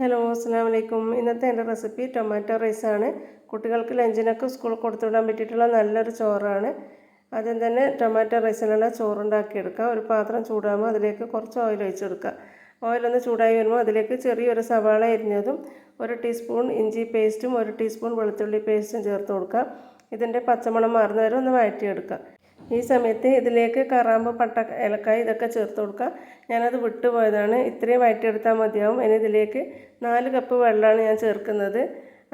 Hello അസ്സാം വലൈക്കും ഇന്നത്തെ എന്റെ റെസിപ്പി ടൊമാറ്റോ റൈസാണ്. കുട്ടികൾക്ക് ലഞ്ചിനൊക്കെ സ്കൂളിൽ കൊടുത്തുവിടാൻ പറ്റിയിട്ടുള്ള നല്ലൊരു ചോറാണ്. ആദ്യം തന്നെ ടൊമാറ്റോ റൈസിനുള്ള ചോറുണ്ടാക്കിയെടുക്കുക ഒരു പാത്രം ചൂടാകുമ്പോൾ അതിലേക്ക് കുറച്ച് ഓയിൽ ഒഴിച്ചെടുക്കുക ഓയിലൊന്ന് ചൂടായി വരുമ്പോൾ അതിലേക്ക് ചെറിയൊരു സവാള അരിഞ്ഞതും ഒരു ടീസ്പൂൺ ഇഞ്ചി പേസ്റ്റും ഒരു ടീസ്പൂൺ വെളുത്തുള്ളി പേസ്റ്റും ചേർത്ത് കൊടുക്കുക ഇതിന്റെ പച്ചമണം മാറുന്ന വരെ ഒന്ന് വഴറ്റിയെടുക്കുക ഈ സമയത്ത് ഇതിലേക്ക് കറാമ്പ് പട്ട ഇലക്കായ ഇതൊക്കെ ചേർത്ത് കൊടുക്കുക. ഞാനത് വിട്ടുപോയതാണ് ഇത്രയും വഴറ്റിയെടുത്താൽ മതിയാവും. ഇനി ഇതിലേക്ക് നാല് കപ്പ് വെള്ളമാണ് ഞാൻ ചേർക്കുന്നത്.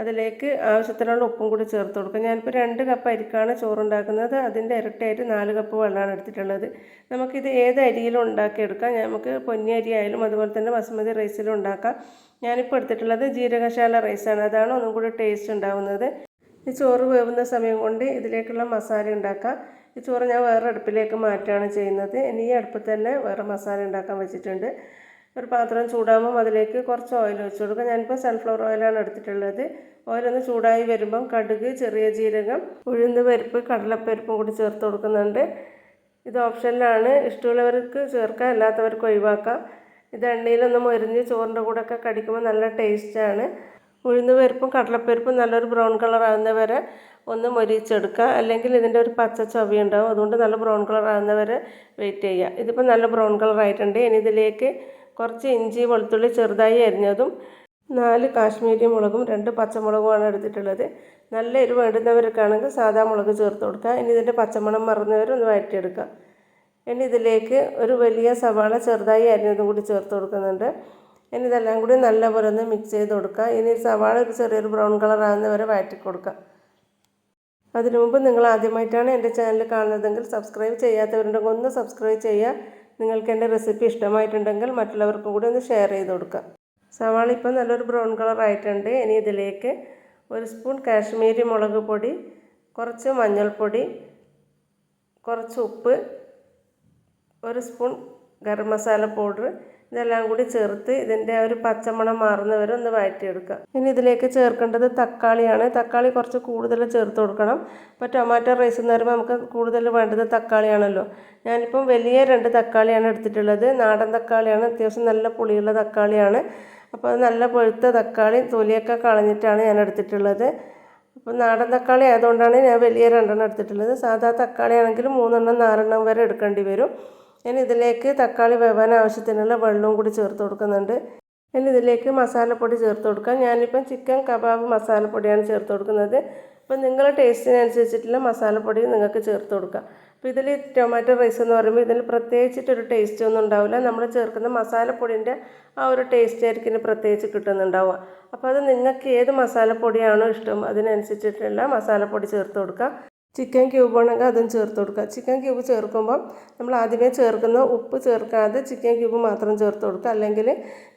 അതിലേക്ക് ആവശ്യത്തിനുള്ള ഉപ്പും കൂടി ചേർത്ത് കൊടുക്കുക. ഞാനിപ്പോൾ രണ്ട് കപ്പ് അരിക്കാണ് ചോറുണ്ടാക്കുന്നത്. അതിന്റെ ഇരട്ടിയായിട്ട് നാല് കപ്പ് വെള്ളമാണ് എടുത്തിട്ടുള്ളത്. നമുക്കിത് ഏത് അരിയിലും ഉണ്ടാക്കിയെടുക്കാം. നമുക്ക് പൊന്നി അരി ആയാലും അതുപോലെ തന്നെ ബസുമതി റൈസിലും ഉണ്ടാക്കാം. ഞാനിപ്പോൾ എടുത്തിട്ടുള്ളത് ജീരകശാല റൈസാണ്. അതാണ് ഒന്നും കൂടി ടേസ്റ്റ് ഉണ്ടാവുന്നത്. ഈ ചോറ് വേവുന്ന സമയം കൊണ്ട് ഇതിലേക്കുള്ള മസാല ഉണ്ടാക്കാം. ഈ ചോറ് ഞാൻ വേറെ അടുപ്പിലേക്ക് മാറ്റുകയാണ് ചെയ്യുന്നത്. ഇനി ഈ അടുപ്പിൽ തന്നെ വേറെ മസാല ഉണ്ടാക്കാൻ വെച്ചിട്ടുണ്ട്. ഒരു പാത്രം ചൂടാകുമ്പം അതിലേക്ക് കുറച്ച് ഓയിൽ ഒഴിച്ചു കൊടുക്കുക. ഞാനിപ്പോൾ സൺഫ്ലവർ ഓയിലാണ് എടുത്തിട്ടുള്ളത്. ഓയിലൊന്ന് ചൂടായി വരുമ്പം കടുക് ചെറിയ ജീരകം ഉഴുന്ന് പരിപ്പ് കടലപ്പരിപ്പും കൂടി ചേർത്ത് കൊടുക്കുന്നുണ്ട്. ഇത് ഓപ്ഷനിലാണ്. ഇഷ്ടമുള്ളവർക്ക് ചേർക്കാം അല്ലാത്തവർക്ക് ഒഴിവാക്കാം. ഇത് എണ്ണയിലൊന്ന് മൊരിഞ്ഞ് ചോറിന്റെ കൂടെ ഒക്കെ കടിക്കുമ്പോൾ നല്ല ടേസ്റ്റാണ് ഉഴുന്ന് പരിപ്പും കടലപ്പരിപ്പും നല്ലൊരു ബ്രൗൺ കളർ ആകുന്ന വരെ ഒന്ന് മൊരിച്ചെടുക്കുക. അല്ലെങ്കിൽ ഇതിന്റെ ഒരു പച്ച ചവി ഉണ്ടാവും. അതുകൊണ്ട് നല്ല ബ്രൗൺ കളർ ആകുന്ന വരെ വെയിറ്റ് ചെയ്യുക. ഇതിപ്പോൾ നല്ല ബ്രൗൺ കളർ ആയിട്ടുണ്ട്. ഇനി ഇതിലേക്ക് കുറച്ച് ഇഞ്ചി വെളുത്തുള്ളി ചെറുതായി അരിഞ്ഞതും നാല് കാശ്മീരി മുളകും രണ്ട് പച്ചമുളകുമാണ് എടുത്തിട്ടുള്ളത്. നല്ല എരിവ് വേണ്ടുന്നവർക്കാണെങ്കിൽ സാധാ മുളക് ചേർത്ത് കൊടുക്കുക. ഇനി ഇതിന്റെ പച്ചമണം മറന്നവർ ഒന്ന് വഴറ്റിയെടുക്കുക. ഇനി ഇതിലേക്ക് ഒരു വലിയ സവാള ചെറുതായി അരിഞ്ഞതും കൂടി ചേർത്ത് കൊടുക്കുന്നുണ്ട്. ഇനി ഇതെല്ലാം കൂടി നല്ലപോലെ ഒന്ന് മിക്സ് ചെയ്ത് കൊടുക്കുക. ഇനി സവാള ഒരു ചെറിയൊരു ബ്രൗൺ കളർ ആകുന്ന വരെ വഴറ്റി കൊടുക്കുക. അതിനു മുമ്പ് നിങ്ങൾ ആദ്യമായിട്ടാണ് എന്റെ ചാനൽ കാണുന്നതെങ്കിൽ സബ്സ്ക്രൈബ് ചെയ്യാത്തവരുണ്ടെങ്കിൽ ഒന്ന് സബ്സ്ക്രൈബ് ചെയ്യുക. നിങ്ങൾക്ക് എന്റെ റെസിപ്പി ഇഷ്ടമായിട്ടുണ്ടെങ്കിൽ മറ്റുള്ളവർക്കും കൂടി ഒന്ന് ഷെയർ ചെയ്ത് കൊടുക്കുക. സവാള ഇപ്പം നല്ലൊരു ബ്രൗൺ കളർ ആയിട്ടുണ്ട്. ഇനി ഇതിലേക്ക് ഒരു സ്പൂൺ കാശ്മീരി മുളക് പൊടി കുറച്ച് മഞ്ഞൾപ്പൊടി കുറച്ച് ഉപ്പ് ഒരു സ്പൂൺ ഗരം മസാല പൗഡർ ഇതെല്ലാം കൂടി ചേർത്ത് ഇതിന്റെ ഒരു പച്ചമണം മാറുന്നവരെ ഒന്ന് വഴറ്റിയെടുക്കുക. ഇനി ഇതിലേക്ക് ചേർക്കേണ്ടത് തക്കാളിയാണ്. തക്കാളി കുറച്ച് കൂടുതൽ ചേർത്ത് കൊടുക്കണം. ഇപ്പോൾ ടൊമാറ്റോ റൈസ് എന്ന് പറയുമ്പോൾ നമുക്ക് കൂടുതൽ വേണ്ടത് തക്കാളിയാണല്ലോ. ഞാനിപ്പം വലിയ രണ്ട് തക്കാളിയാണ് എടുത്തിട്ടുള്ളത്. നാടൻ തക്കാളിയാണ്. അത്യാവശ്യം നല്ല പുളിയുള്ള തക്കാളിയാണ്. അപ്പോൾ അത് നല്ല പഴുത്ത തക്കാളി തൊലിയൊക്കെ കളഞ്ഞിട്ടാണ് ഞാൻ എടുത്തിട്ടുള്ളത്. അപ്പോൾ നാടൻ തക്കാളി ആയതുകൊണ്ടാണ് ഞാൻ വലിയ രണ്ടെണ്ണം എടുത്തിട്ടുള്ളത്. സാധാ തക്കാളി ആണെങ്കിൽ മൂന്നെണ്ണം നാലെണ്ണം വരെ എടുക്കേണ്ടി വരും. ഞാൻ ഇതിലേക്ക് തക്കാളി വേവാൻ ആവശ്യത്തിനുള്ള വെള്ളവും കൂടി ചേർത്ത് കൊടുക്കുന്നുണ്ട്. ഞാൻ ഇതിലേക്ക് മസാലപ്പൊടി ചേർത്ത് കൊടുക്കാം. ഞാനിപ്പം ചിക്കൻ കബാബ് മസാലപ്പൊടിയാണ് ചേർത്ത് കൊടുക്കുന്നത്. അപ്പം നിങ്ങളുടെ ടേസ്റ്റിനനുസരിച്ചിട്ടുള്ള മസാലപ്പൊടി നിങ്ങൾക്ക് ചേർത്ത് കൊടുക്കാം. അപ്പോൾ ഇതിൽ ടൊമാറ്റോ റൈസ് എന്ന് പറയുമ്പോൾ ഇതിൽ പ്രത്യേകിച്ചിട്ടൊരു ടേസ്റ്റ് ഒന്നും ഉണ്ടാവില്ല. നമ്മൾ ചേർക്കുന്ന മസാലപ്പൊടിന്റെ ആ ഒരു ടേസ്റ്റ് ആയിരിക്കും പ്രത്യേകിച്ച് കിട്ടുന്നുണ്ടാവുക. അപ്പോൾ അത് നിങ്ങൾക്ക് ഏത് മസാലപ്പൊടിയാണോ ഇഷ്ടം അതിനനുസരിച്ചിട്ടുള്ള മസാലപ്പൊടി ചേർത്ത് കൊടുക്കുക ചിക്കൻ ക്യൂബ് ആണെങ്കിൽ അതും ചേർത്ത് കൊടുക്കുക. ചിക്കൻ ക്യൂബ് ചേർക്കുമ്പം നമ്മൾ ആദ്യമേ ചേർക്കുന്ന ഉപ്പ് ചേർക്കാതെ ചിക്കൻ ക്യൂബ് മാത്രം ചേർത്ത് കൊടുക്കുക. അല്ലെങ്കിൽ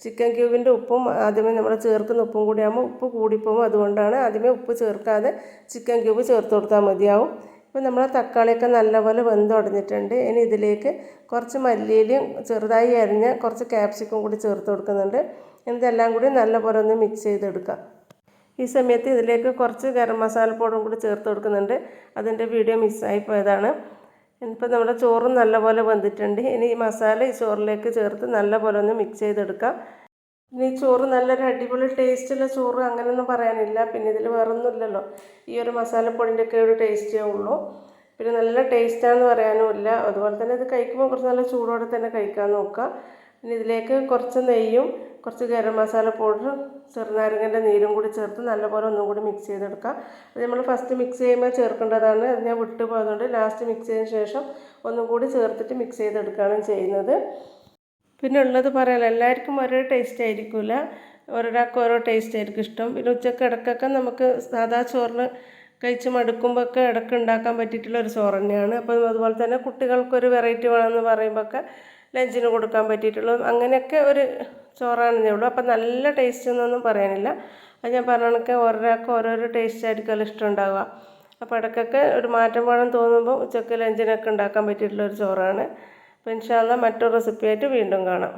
ചിക്കൻ ക്യൂബിന്റെ ഉപ്പും ആദ്യമേ നമ്മൾ ചേർക്കുന്ന ഉപ്പും കൂടി ആകുമ്പോൾ ഉപ്പ് കൂടിപ്പോകും. അതുകൊണ്ടാണ് ആദ്യമേ ഉപ്പ് ചേർക്കാതെ ചിക്കൻ ക്യൂബ് ചേർത്ത് കൊടുത്താൽ മതിയാവും. ഇപ്പോൾ നമ്മൾ തക്കാളിയൊക്കെ നല്ലപോലെ വെന്തുടഞ്ഞിട്ടുണ്ട് ഇനി ഇതിലേക്ക് കുറച്ച് മല്ലിയിലും ചെറുതായി അരിഞ്ഞ കുറച്ച് ക്യാപ്സിക്കും കൂടി ചേർത്ത് കൊടുക്കുന്നുണ്ട്. ഇതെല്ലാം കൂടി നല്ലപോലെ ഒന്ന് മിക്സ് ചെയ്തെടുക്കുക. ഈ സമയത്ത് ഇതിലേക്ക് കുറച്ച് ഗരം മസാല പൗഡറും കൂടി ചേർത്ത് കൊടുക്കുന്നുണ്ട്. അതിന്റെ വീഡിയോ മിസ്സായി പോയതാണ്. ഇനിയിപ്പോൾ നമ്മുടെ ചോറും നല്ലപോലെ വെന്തിട്ടുണ്ട്. ഇനി ഈ മസാല ഈ ചോറിലേക്ക് ചേർത്ത് നല്ലപോലെ ഒന്ന് മിക്സ് ചെയ്തെടുക്കാം. ഇനി ചോറ് നല്ലൊരു അടിപൊളി ടേസ്റ്റുള്ള ചോറ് അങ്ങനെയൊന്നും പറയാനില്ല. പിന്നെ ഇതിൽ വേറൊന്നുമില്ലല്ലോ. ഈ ഒരു മസാലപ്പൊടിന്റെ ഒക്കെ ഒരു ടേസ്റ്റേ ഉള്ളൂ. പിന്നെ നല്ല ടേസ്റ്റാണെന്ന് പറയാനുമില്ല. അതുപോലെ തന്നെ ഇത് കഴിക്കുമ്പോൾ കുറച്ച് നല്ല ചൂടോടെ തന്നെ കഴിക്കാൻ നോക്കുക പിന്നെ ഇതിലേക്ക് കുറച്ച് നെയ്യും കുറച്ച് ഗരം മസാല പൗഡറും ചെറുനാരങ്ങന്റെ നീരും കൂടി ചേർത്ത് നല്ലപോലെ ഒന്നും കൂടി മിക്സ് ചെയ്തെടുക്കാം. അത് നമ്മൾ ഫസ്റ്റ് മിക്സ് ചെയ്യുമ്പോൾ ചേർക്കേണ്ടതാണ്. അത് ഞാൻ വിട്ടു പോയതുകൊണ്ട് ലാസ്റ്റ് മിക്സ് ചെയ്തതിന് ശേഷം ഒന്നും കൂടി ചേർത്തിട്ട് മിക്സ് ചെയ്തെടുക്കുകയാണ് ചെയ്യുന്നത്. പിന്നെ ഉള്ളത് പറയാമല്ലോ എല്ലാവർക്കും ഒരേ ടേസ്റ്റ് ആയിരിക്കില്ല ഓരോരാൾക്ക് ഓരോ ടേസ്റ്റ് ആയിരിക്കും ഇഷ്ടം. പിന്നെ ഉച്ചയ്ക്ക് ഇടയ്ക്കൊക്കെ നമുക്ക് സാധാ ചോറിന് കഴിച്ച് മടുക്കുമ്പോൾ ഒക്കെ ഇടയ്ക്ക് ഉണ്ടാക്കാൻ പറ്റിയിട്ടുള്ള ഒരു ചോറ് തന്നെയാണ്. അപ്പോൾ അതുപോലെ തന്നെ കുട്ടികൾക്കൊരു വെറൈറ്റി വേണമെന്ന് പറയുമ്പോൾ ഒക്കെ ലഞ്ചിന് കൊടുക്കാൻ പറ്റിയിട്ടുള്ളൂ. അങ്ങനെയൊക്കെ ഒരു ചോറാണെന്നേ ഉള്ളൂ. അപ്പം നല്ല ടേസ്റ്റ് എന്നൊന്നും പറയാനില്ല. അത് ഞാൻ പറഞ്ഞ കണക്ക് ഓരോരാൾക്ക് ഓരോരോ ടേസ്റ്റ് ആയിരിക്കുമല്ലോ ഇഷ്ടം ഉണ്ടാവുക അപ്പോൾ ഇടയ്ക്കൊക്കെ ഒരു മാറ്റം വേണം തോന്നുമ്പോൾ ഉച്ചയ്ക്ക് ലഞ്ചിനൊക്കെ ഉണ്ടാക്കാൻ പറ്റിയിട്ടുള്ള ഒരു ചോറാണ്. അപ്പോൾ ഇൻഷാല്ല മറ്റൊരു റെസിപ്പിയായിട്ട് വീണ്ടും കാണാം.